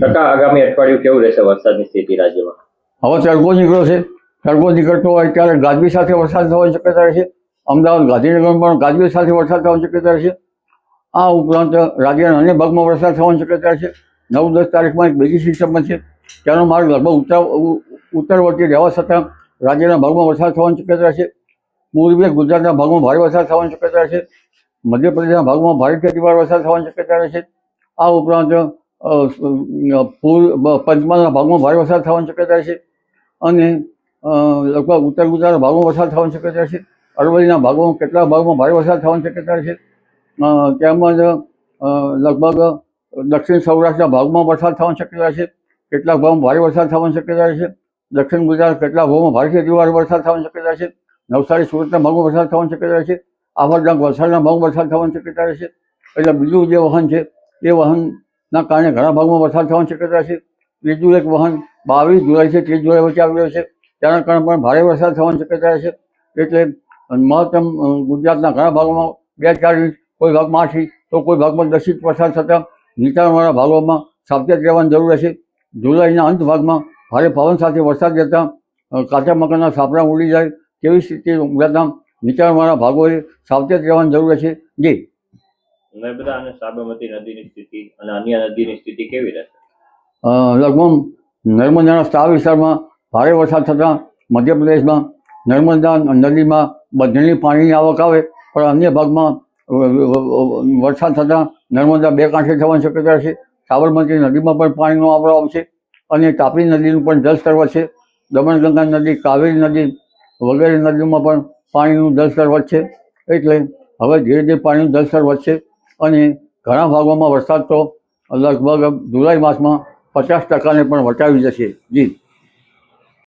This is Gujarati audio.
કાકા, આગામી અઠવાડિયું કેવું રહેશે વરસાદની સ્થિતિ રાજ્યમાં? હવે તડકો નીકળ્યો છે. તડકો નીકળતો હોય ત્યારે ગાજવી સાથે વરસાદ થવાની શક્યતા રહેશે. અમદાવાદ, ગાંધીનગરમાં પણ ગાજવી સાથે વરસાદ થવાની શક્યતા રહેશે. આ ઉપરાંત રાજ્યના અન્ય ભાગમાં વરસાદ થવાની શક્યતા રહેશે. નવ દસ તારીખમાં એક બીજી સિસ્ટમ છે તેનો માર્ગ લગભગ ઉત્તર, ઉત્તરવર્તી રહેવા છતાં રાજ્યના ભાગમાં વરસાદ થવાની શક્યતા રહેશે. પૂર્વીય ગુજરાતના ભાગમાં ભારે વરસાદ થવાની શક્યતા રહેશે. મધ્યપ્રદેશના ભાગમાં ભારે ખેતીવાર વરસાદ થવાની શક્યતા રહેશે. આ ઉપરાંત અ, પંચમાના ભાગમાં ભારે વરસાદ થવાની શક્યતા છે અને લગભગ ઉત્તર ગુજરાતના ભાગમાં વરસાદ થવાની શક્યતા છે. અરવલ્લીના ભાગોમાં કેટલાક ભાગમાં ભારે વરસાદ થવાની શક્યતા છે. તેમજ લગભગ દક્ષિણ સૌરાષ્ટ્રના ભાગમાં વરસાદ થવાની શક્યતા છે. કેટલાક ભાગમાં ભારે વરસાદ થવાની શક્યતા છે. દક્ષિણ ગુજરાત કેટલાક ભાગમાં ભારેથી ખેતીવાર વરસાદ થવાની શક્યતા છે. નવસારી સુરતના ભાગમાં વરસાદ થવાની શક્યતા છે. આફતડાંગ વલસાડના ભાગમાં વરસાદ થવાની શક્યતા છે. એટલે બીજું જે વાહન છે એ વહનના કારણે ઘણા ભાગમાં વરસાદ થવાની શક્યતા છે. ત્રીજું એક વાહન બાવીસ જુલાઈ છે, ત્રીસ જુલાઈ વચ્ચે આવી રહ્યો છે. તેના કારણે પણ ભારે વરસાદ થવાની શક્યતા છે. એટલે મહત્તમ ગુજરાતના ઘણા ભાગોમાં બે ચાર ઇંચ કોઈ ભાગમાં આઠ ઇંચ તો કોઈ ભાગમાં દસ ઇંચ વરસાદ થતાં નીચાણવાળા ભાગોમાં સાવચેત રહેવાની જરૂર રહેશે. જુલાઈના અંત ભાગમાં ભારે પવન સાથે વરસાદ જતાં કાચા મકાનના સાપડા ઉડી જાય તેવી સ્થિતિ જતાં નીચાણવાળા ભાગોએ સાવચેત રહેવાની જરૂર રહેશે. જી. નર્મદા અને સાબરમતી નદીની સ્થિતિ અને અન્ય નદીની સ્થિતિ કેવી રહેશે? લગભગ નર્મદાના સ્ટાર વિસ્તારમાં ભારે વરસાદ થતાં મધ્યપ્રદેશમાં નર્મદા નદીમાં બધીની પાણીની આવક આવે, પણ અન્ય ભાગમાં વરસાદ થતાં નર્મદા બે કાંઠે થવાની શક્યતા છે. સાબરમતી નદીમાં પણ પાણીનો આવરો આવશે અને તાપી નદીનું પણ જળસ્તર વધશે. દમણગંગા નદી, કાવેરી નદી વગેરે નદીઓમાં પણ પાણીનું જળસ્તર વધશે. એટલે હવે ધીરે ધીરે પાણીનું જળસ્તર વધશે અને ઘણા ભાગોમાં વરસાદ તો લગભગ જુલાઈ માસમાં પચાસ ટકાને પણ વટાવી જશે. જી.